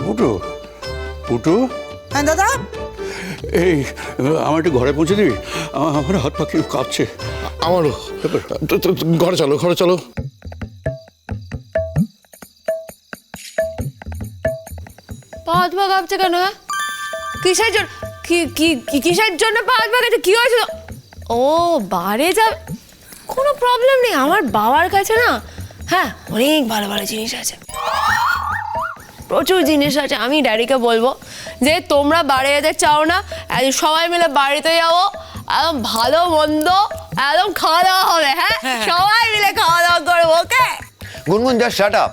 পুটু। পুটু? হ্যাঁ দাদা? এই আমার একটু ঘরে পৌঁছে দিবি? আমার হাত পা কেউ কাঁপছে। আমারও। তো- তো- তো ঘরে চলো ঘরে চলো। পা হাত কাঁপছে কেন হ্যাঁ? কিসের জন্য কি কি কি- কিসের জন্য পা হাত পা কি হয়েছিল ও বারে যাবে কোনো প্রবলেম নেই। আমার বাবার কাছে না হ্যাঁ অনেক ভালো ভালো জিনিস আছে। প্রচুর জিনিস আছে আমি ড্যাডিকে বলব যে তোমরা বাড়ি যেতে চাও না সবাই মিলে বাড়িতে যাব একদম ভালো মন্দ একদম খাওয়া দাওয়া হবে হ্যাঁ? সবাই মিলে খাওয়া দাওয়া করব ওকে? গুনগুন যা শাট আপ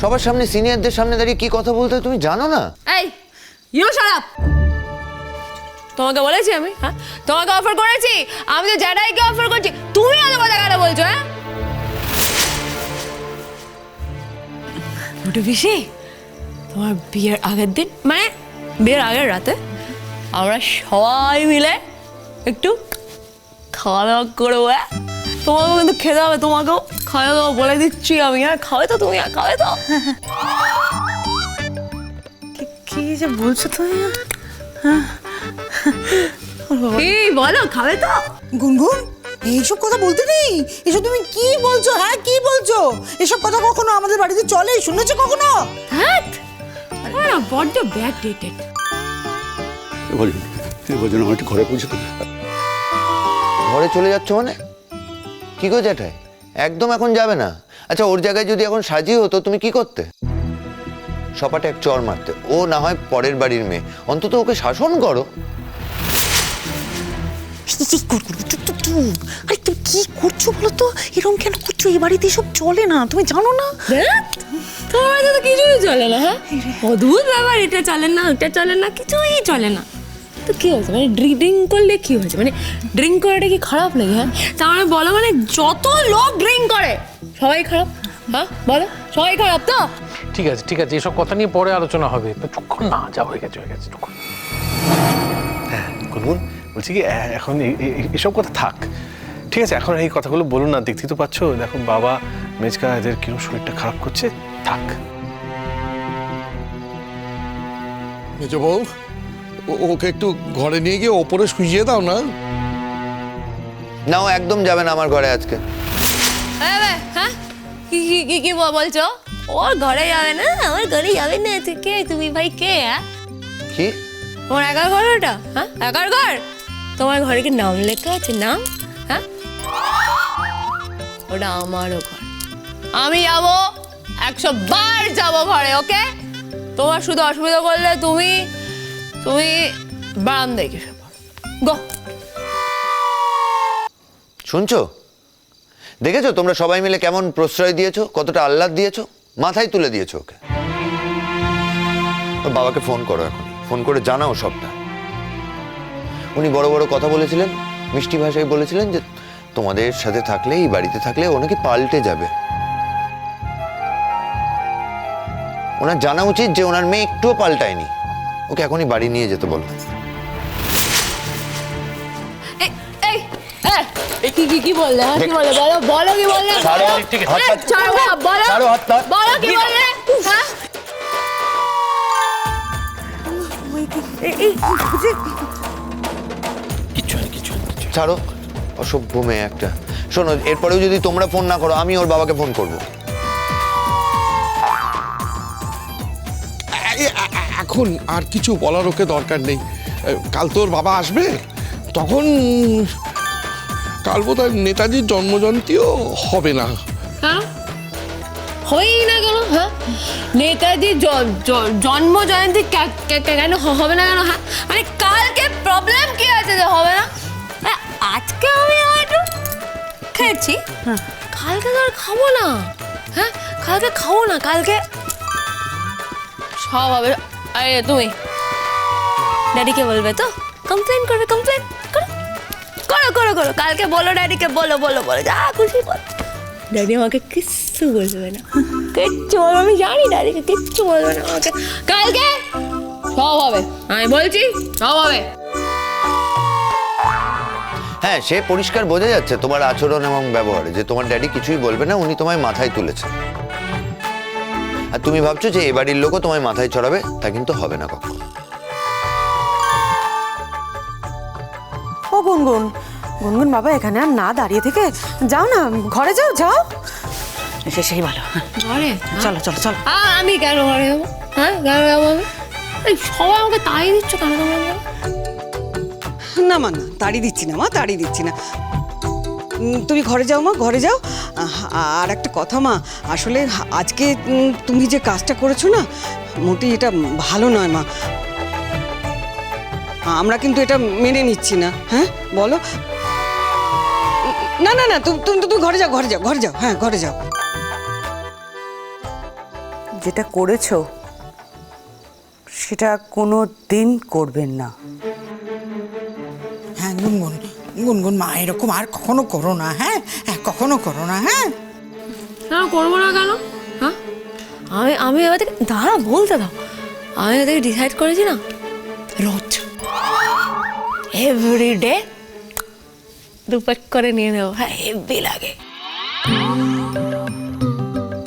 সবার সামনে সিনিয়রদের সামনে দাঁড়িয়ে কি কথা বলতে হয় তুমি জানো না? এই ইউ শারাপ তোমাকে বলেছি আমি হ্যাঁ? তোমাকে অফার করেছি আমি তো জ্যাঠাইকে অফার করছি তুমি এত কথা কেন বলছো হ্যাঁ? মোটু পিসি তোমার বিয়ের আগের দিন? মানে বিয়ের আগের রাতে? আমরা সবাই মিলে একটু খাওয়া দাওয়া করব হ্যাঁ? তোমাকেও কিন্তু খেতে হবে তোমাকেও খাওয়া দাওয়া বলে দিচ্ছি আমি হ্যাঁ? খাবে তো তুমি আর খাবে তো। কি যে বলছো তুমি? এই বলো খাবে তো? গুনগুন? এইসব কথা বলতে নেই? এসব তুমি কি বলছো হ্যাঁ কি বলছো? এসব কথা কখনো আমাদের বাড়িতে চলে? শুনেছো কখনো? হ্যাঁ বড্ড ব্যাক ডেটেড বলুন আমার ঘরে পৌঁছে ঘরে চলে যাচ্ছ মানে? কি গো জ্যাঠাই? একদম এখন যাবে না। আচ্ছা ওর জায়গায় যদি এখন সাজিয়ে হতো তুমি কি করতে? সপাটে এক চর মারতে। ও না হয় পরের বাড়ির মেয়ে। অন্তত ওকে শাসন করো। চুপ চুপ চুপ আরে তুমি কি করছ বলো তো? এরকম কেন করছ? এই বাড়িতে এসব চলে না। তুমি জানো না? তোমার বাড়িতে তো কিছুই চলে না হ্যাঁ? অদ্ভুত ব্যাপার এটা চলে না ওটা চলে না কিছুই চলে না। তো কি হয়েছে? মানে ড্রিঙ্ক করলে কি হয়েছে? মানে ড্রিঙ্ক করাটা কি খারাপ লাগে হ্যাঁ? তার মানে বলো মানে যত লোক ড্রিঙ্ক করে সবাই খারাপ? হ্যাঁ বলো সবাই খারাপ তো? ঠিক আছে ঠিক আছে এসব কথা নিয়ে পরে আলোচনা হবে। চুক্ষণ না যা হয়ে গেছে হয়ে গেছে চুক্ষণ হ্যাঁ গুনগুন। বলছি কি এখন এসব কথা থাক। ঠিক আছে এখন এই কথাগুলো বলুন না দেখতেই তো পাচ্ছ দেখো বাবা মেজকা এদের কিরম শরীরটা খারাপ করছে থাক। মেজ বউ ও- ওকে একটু ঘরে নিয়ে গিয়ে ওপরে শুইয়ে দাও না। না ও একদম যাবে না আমার ঘরে আজকে। হ্যাঁ হ্যাঁ? কি কি কি কি বল- বলছো? ওর ঘরে যাবে না আমার ঘরে যাবে না তুই কে? তুমি ভাই কে হ্যাঁ? কি? তোমার একার ঘর ওটা? হ্যাঁ? একার ঘর? তোমার ঘরে কি নাম লেখা আছে? নাম? হ্যাঁ? ওটা আমারও ঘর। আমি যাব, একশো বার যাব ঘরে, ওকে? তোমার শুধু অসুবিধা করলে তুমি তুমি বারান্দায় গেছো গো। শুনছো? দেখেছ তোমরা সবাই মিলে কেমন প্রশ্রয় দিয়েছ? কতটা আহ্লাদ দিয়েছ? মাথায় তুলে দিয়েছ ওকে। বাবাকে ফোন করো এখন। ফোন করে জানাও সবটা। উনি বড় বড় কথা বলেছিলেন মিষ্টি ভাষায় বলেছিলেন যে তোমাদের সাথে থাকলে এই বাড়িতে থাকলে ও নাকি পাল্টে যাবে। ওনার জানা উচিত যে ওনার মেয়ে একটুও পাল্টায়নি। ওকে এখনই বাড়ি নিয়ে যেতে বলো। এই এই এই, কি কি কি বললে? হ্যাঁ কি বললে? বলো বলো কি বললে? ছাড়ো, বলো। ছাড়ো, বলো। ছাড়ো। অসভ্য মেয়ে একটা। শোনো এরপরেও যদি তোমরা ফোন না করো আমি ওর বাবাকে ফোন করব। এখন আর কিছু বলার ওকে দরকার নেই। কাল তোর বাবা আসবে। তখন কাল বোধ হয় নেতাজির জন্মজয়ন্তীও হবে না। হ্যাঁ? হবেই না কেন? হ্যাঁ? নেতাজি জন্ম জয়ন্তী কে- কে- কে- কেন হবে না কেন? হ্যাঁ? মানে কালকে প্রবলেম কি আছে যে হবে না? আজকে আমি একটু খেয়েছি? কালকে তো আর খাব না। হ্যাঁ? কালকে খাব না কালকে সব হবে। আরে তুমি। ড্যাডিকে বলবে তো? কমপ্লেন করবে কমপ্লেন করো। করো করো করো। কালকে বলো ড্যাডিকে বলো বলো বলো। যা খুশি বলো। ড্যাডি আমাকে কিচ্ছু বলবে না। কিচ্ছু বলবে আমি জানি ড্যাডিকে কিচ্ছু বলবে না আমাকে। কালকে সব হবে। আমি বলছি সব হবে। হ্যাঁ সে পরিষ্কার বোঝা যাচ্ছে তোমার আচরণ এবং ব্যবহারে যে তোমার ড্যাডি কিছুই বলবে না উনি তোমায় মাথায় তুলেছে। আর তুমি ভাবছ যে এ বাড়ির লোকও তোমায় মাথায় চড়াবে? তা কিন্তু হবে না কখনো। ও গুনগুন গুনগুন বাবা এখানে আর না দাঁড়িয়ে থেকে যাও না ঘরে যাও যাও। সে সেই ভালো। ঘরে? চলো চলো চলো। আমি কেন ঘরে যাব? হ্যাঁ কেন যাব আমি? সবাই আমাকে তাই দিচ্ছ কেন তোমরা না, মা, না, তাড়ি দিচ্ছি না, মা, তাড়ি দিচ্ছি না। তুমি ঘরে যাও, মা, ঘরে যাও। আর একটা কথা, মা, আসলে আজকে তুমি যে কাজটা করেছ না, মোটেই এটা ভালো নয়, মা। আমরা কিন্তু এটা মেনে নিচ্ছি না হ্যাঁ বলো? না না না তুমি তুমি তুমি ঘরে যাও ঘরে যাও ঘরে যাও হ্যাঁ ঘরে যাও। যেটা করেছ, সেটা কোনো দিন করবেন না। গুনগুন গুনগুন মা এরকম আর কখনো করো না হ্যাঁ? হ্যাঁ কখনো করো না হ্যাঁ? কেন করব না কেন? হ্যাঁ? আমি আমি এবার থেকে দাঁড়া বলতে দাও। আমি এবার থেকে ডিসাইড করেছি না রোজ এভরিডে দুপাক করে নিয়ে নেব হ্যাঁ হেভি লাগে।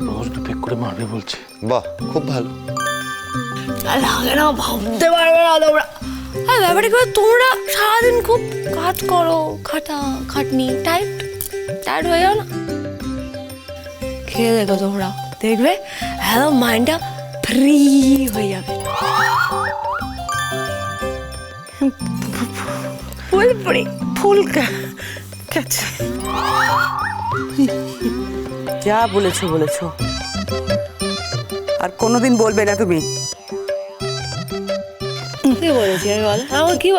রোজ দু পেক করে মারবে বলছে। বাহ খুব ভালো। লাগে না ভাবতে পারবে না তোমরা। হ্যাঁ ব্যাপারটা কি তোমরা সারাদিন খুব কাজ করো, খাটা, খাটনি টাইট টাইট হয়ে যাও না? খেয়ে দেখো তোমরা। দেখবে একদম মাইন্ডটা ফ্রি হয়ে যাবে। ফুল ফ্রি ফুল গেছে যা বলেছ বলেছ। আর কোনোদিন বলবে না তুমি। কি বলেছি আমি বলো। আমার কি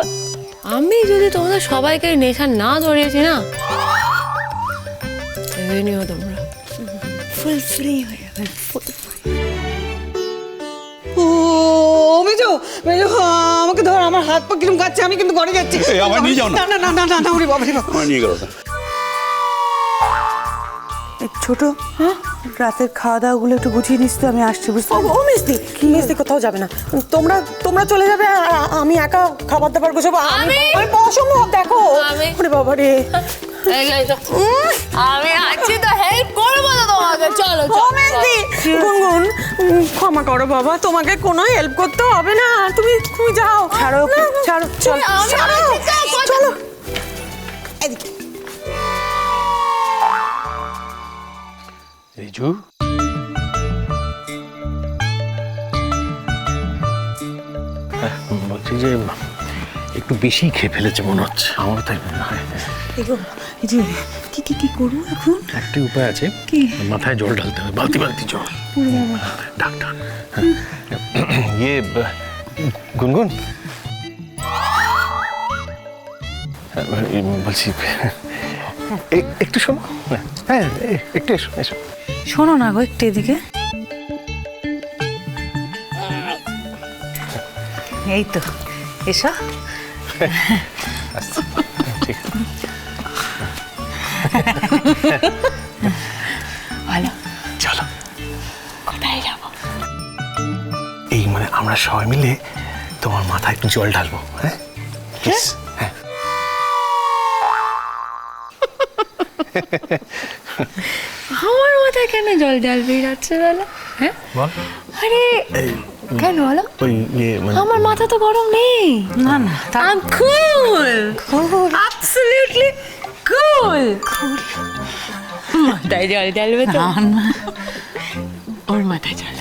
আমি যদি তোমাদের সবাইকে নেশা না ধরিয়েছি না? ভেবে নিও তোমরা। ফুল ফ্রি হয়ে যাবে। ফুল ও মেজো মেজো আমাকে ধর আমার হাত পা কিরম কাচ্ছে আমি কিন্তু ঘরে যাচ্ছি। নিয়ে যাও না। না না না না না ওরে বাবা রে বাবা নিয়ে গেল না। ছোট হ্যাঁ? রাতের খাওয়া দাওয়াগুলো একটু গুছিয়ে নিস তো আমি আসছি বুঝতে ও ও মিস্তি মিস্তি কোথাও যাবে না। তোমরা তোমরা চলে যাবে আর আ- আমি একা খাবার দাবার গোছাবো আমি আমি- আমি অসম্ভব দেখো। আমি- ওরে বাবা রে এই। আমি আছি তো হেল্প করব তো তোমাকে। চলো ও চলো, মিস্তি গুনগুন উম, ক্ষমা করো বাবা তোমাকে কোনো হেল্প করতে হবে না। তুমি তুমি যাও। ছাড়ো ওকে, না, ছাড়ো, চলো। আমি ছাড়ো, আছি চলো। রিজু হ্যাঁ, বলছি যে একটু বেশি খেয়ে ফেলেছে মনে হচ্ছে। আমারও তাই মনে হয়। যে কি কি কি করব এখন? একটি উপায় আছে। মাথায় জল ঢালতে হবে বালতি বালতি জল। ডাক্তার ইয়ে গুনগুন। হ্যাঁ, এই বলছি একটু শোনো। হ্যাঁ এ- একটু এসো এসো। শোনো না গো একটু এদিকে। এই তো এসো। ভালো। চলো। কোথায় যাব? এই মানে আমরা সবাই মিলে তোমার মাথায় একটু জল ঢালবো হ্যাঁ? হ্যাঁ। আমার মাথায় কেন জল ঢালবি রাত্রেবেলা হ্যাঁ আরে কেন বলো ওই ইয়ে মানে আমার মাথা তো গরম নেই না না I'm cool. Cool. Absolutely cool. Cool. মাথায় জল ঢালবে তো না, না। ওর মাথায় জল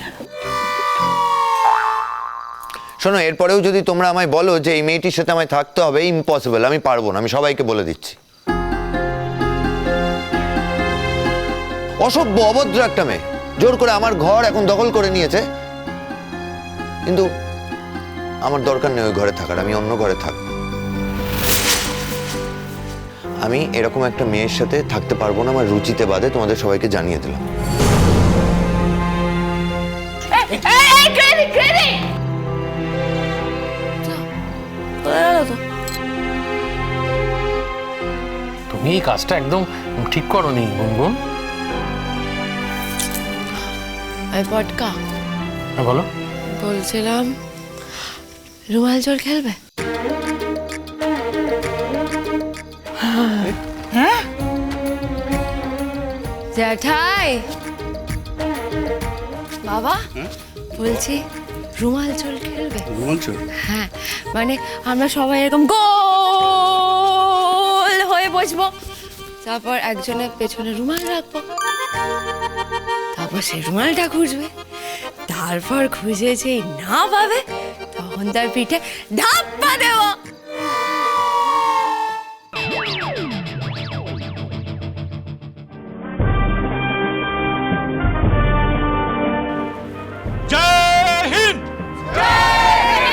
শোনো এরপরেও যদি তোমরা আমায় বলো যে এই মেয়েটির সাথে আমায় থাকতে হবে ইম্পসিবল আমি পারব না আমি সবাইকে বলে দিচ্ছি অসভ্য অভদ্র একটা মেয়ে। জোর করে আমার ঘর এখন দখল করে নিয়েছে। কিন্তু আমার দরকার নেই ওই ঘরে থাকার আমি অন্য ঘরে থাকব আমি এরকম একটা মেয়ের সাথে থাকতে পারব না আমার রুচিতে বাদে তোমাদের সবাইকে জানিয়ে দিলাম? তুমি এই কাজটা একদম ঠিক করো নি গুনগুন এই পটকা হ্যাঁ বলো। বলছিলাম রুমাল জল খেলবে? হ্যাঁ? জ্যাঠাই! বাবা বলছি রুমাল চোল খেলবে? বলছো হ্যাঁ মানে আমরা সবাই এরকম গোল হয়ে বসবো। তারপর একজনের পেছনে রুমাল রাখব। তারপর সেই রুমালটা খুঁজবে তারপর খুঁজে যেই না পাবে তখন তার পিঠে ধাপ্পা দেবো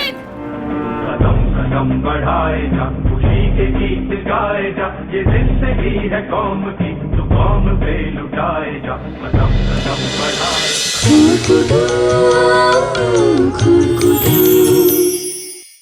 कदम कदम बढ़ाए जा खुशी के गीत गाए जा ये जिंदगी है कौम की तो कौम पे लुटाए जा कदम कदम बढ़ाए खुद खुद खुद खुद